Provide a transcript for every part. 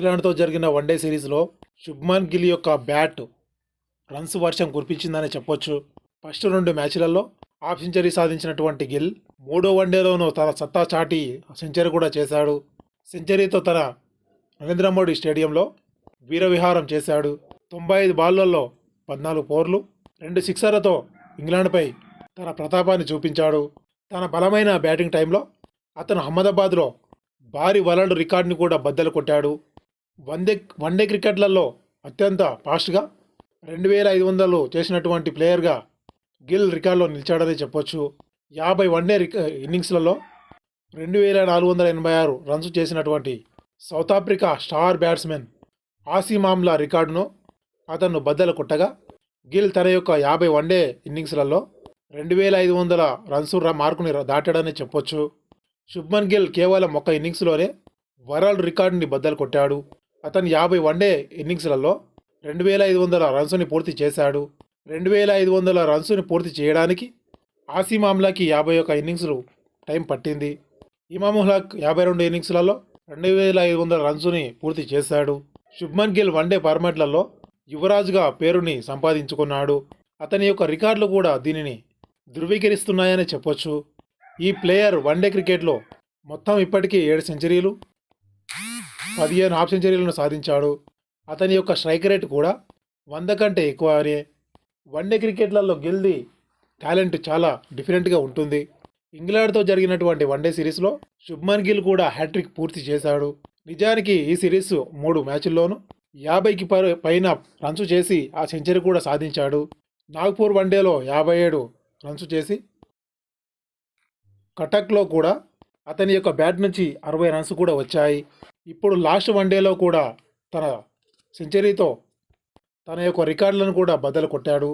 ఇంగ్లాండ్తో జరిగిన వన్డే సిరీస్లో శుభ్మన్ గిల్ యొక్క బ్యాట్ రన్స్ వర్షం కురిపించిందని చెప్పొచ్చు. ఫస్ట్ రెండు మ్యాచ్లలో హాఫ్ సెంచరీ సాధించినటువంటి గిల్ మూడో వన్డేలోనూ తన సత్తా చాటి సెంచరీ కూడా చేశాడు. సెంచరీతో తన నరేంద్ర మోడీ స్టేడియంలో వీరవిహారం చేశాడు. తొంభై ఐదు బాళ్ళలో పద్నాలుగు పోర్లు రెండు సిక్సర్లతో ఇంగ్లాండ్పై తన ప్రతాపాన్ని చూపించాడు. తన బలమైన బ్యాటింగ్ టైంలో అతను అహ్మదాబాద్లో భారీ వరల్డ్ రికార్డుని కూడా బద్దలు కొట్టాడు. వన్డే వన్డే క్రికెట్లలో అత్యంత ఫాస్ట్గా రెండు వేల ఐదు వందలు చేసినటువంటి ప్లేయర్గా గిల్ రికార్డులో నిలిచాడని చెప్పొచ్చు. యాభై వన్డే రిక ఇన్నింగ్స్లలో రెండు వేల నాలుగు వందల ఎనభై ఆరు రన్స్ చేసినటువంటి South Africa star batsmen Hashim Amla రికార్డును అతను బద్దలు కొట్టగా గిల్ తన యొక్క యాభై వన్డే ఇన్నింగ్స్లలో రెండు వేల ఐదు వందల రన్స్ మార్కుని దాటాడని చెప్పొచ్చు. శుభ్మన్ గిల్ కేవలం ఒక్క ఇన్నింగ్స్లోనే వరల్డ్ రికార్డుని బద్దలు కొట్టాడు. అతను యాభై వన్డే ఇన్నింగ్స్లలో రెండు వేల ఐదు వందల రన్స్ని పూర్తి చేశాడు. రెండు వేల ఐదు వందల రన్స్ని పూర్తి చేయడానికి ఆసిమ్ ఆమ్లాకి యాభై ఒక ఇన్నింగ్స్లు టైం పట్టింది. ఇమాముల్లాక్ యాభై రెండు ఇన్నింగ్స్లలో రెండు వేల ఐదు వందల రన్స్ని పూర్తి చేశాడు. శుభ్మన్ గిల్ వన్డే ఫార్మాట్లలో యువరాజుగా పేరుని సంపాదించుకున్నాడు. అతని యొక్క రికార్డులు కూడా దీనిని ధృవీకరిస్తున్నాయని చెప్పొచ్చు. ఈ ప్లేయర్ వన్డే క్రికెట్లో మొత్తం ఇప్పటికీ ఏడు సెంచరీలు పదిహేను హాఫ్ సెంచరీలను సాధించాడు. అతని యొక్క స్ట్రైక్ రేట్ కూడా వంద కంటే ఎక్కువ అని వన్డే క్రికెట్లలో గెలిది టాలెంట్ చాలా డిఫరెంట్గా ఉంటుంది. ఇంగ్లాండ్తో జరిగినటువంటి వన్డే సిరీస్లో శుభ్మన్ గిల్ కూడా హ్యాట్రిక్ పూర్తి చేశాడు. నిజానికి ఈ సిరీస్ మూడు మ్యాచ్ల్లోనూ యాభైకి పైన రన్స్ చేసి ఆ సెంచరీ కూడా సాధించాడు. నాగ్పూర్ వన్డేలో యాభై ఏడు రన్స్ చేసి కటక్లో కూడా అతని యొక్క బ్యాట్ నుంచి అరవై రన్స్ కూడా వచ్చాయి. ఇప్పుడు లాస్ట్ వన్డేలో కూడా తన సెంచరీతో తన యొక్క రికార్డులను కూడా బద్దలు కొట్టాడు.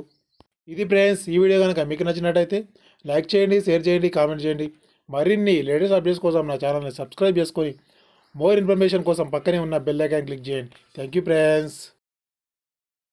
ఇది ఫ్రెండ్స్ ఈ వీడియో కనుక మీకు నచ్చినట్టయితే లైక్ చేయండి షేర్ చేయండి కామెంట్ చేయండి. మరిన్ని లేటెస్ట్ అప్డేట్స్ కోసం నా ఛానల్ని సబ్స్క్రైబ్ చేసుకొని మోర్ ఇన్ఫర్మేషన్ కోసం పక్కనే ఉన్న బెల్ ఐకాన్ క్లిక్ చేయండి. Thank you friends.